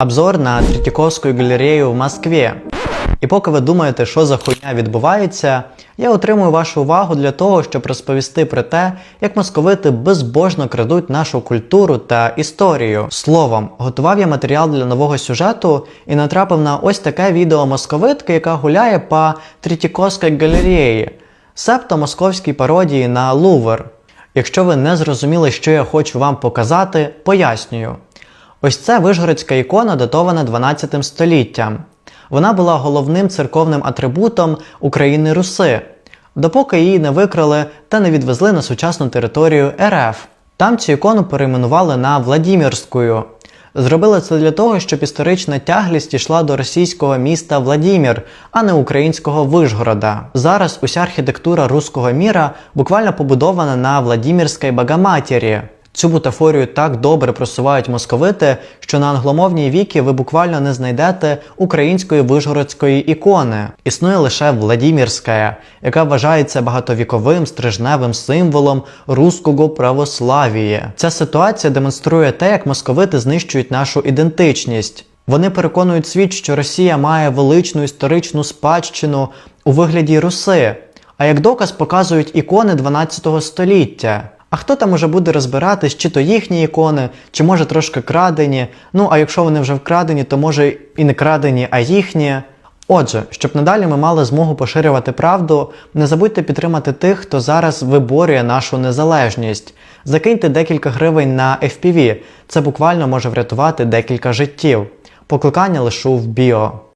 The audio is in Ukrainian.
Обзор на Третьяковську галерею в Москві. І поки ви думаєте, що за хуйня відбувається, я отримую вашу увагу для того, щоб розповісти про те, як московити безбожно крадуть нашу культуру та історію. Словом, готував я матеріал для нового сюжету і натрапив на ось таке відео московитки, яка гуляє по Третьяковській галереї, себто московській пародії на Лувр. Якщо ви не зрозуміли, що я хочу вам показати, пояснюю. Ось це вишгородська ікона, датована 12 століттям. Вона була головним церковним атрибутом України Руси, допоки її не викрали та не відвезли на сучасну територію РФ. Там цю ікону перейменували на Владімірську. Зробили це для того, щоб історична тяглість йшла до російського міста Владімір, а не українського Вишгорода. Зараз уся архітектура руського міра буквально побудована на Владімірській Багаматері. Цю бутафорію так добре просувають московити, що на англомовній віки ви буквально не знайдете української вишгородської ікони. Існує лише Владімірська, яка вважається багатовіковим стрижневим символом руського православія. Ця ситуація демонструє те, як московити знищують нашу ідентичність. Вони переконують світ, що Росія має величну історичну спадщину у вигляді Руси, а як доказ показують ікони 12 століття. А хто там уже буде розбиратись, чи то їхні ікони, чи може трошки крадені. Ну а якщо вони вже вкрадені, то може і не крадені, а їхні. Отже, щоб надалі ми мали змогу поширювати правду, не забудьте підтримати тих, хто зараз виборює нашу незалежність. Закиньте декілька гривень на FPV, це буквально може врятувати декілька життів. Покликання лишу в біо.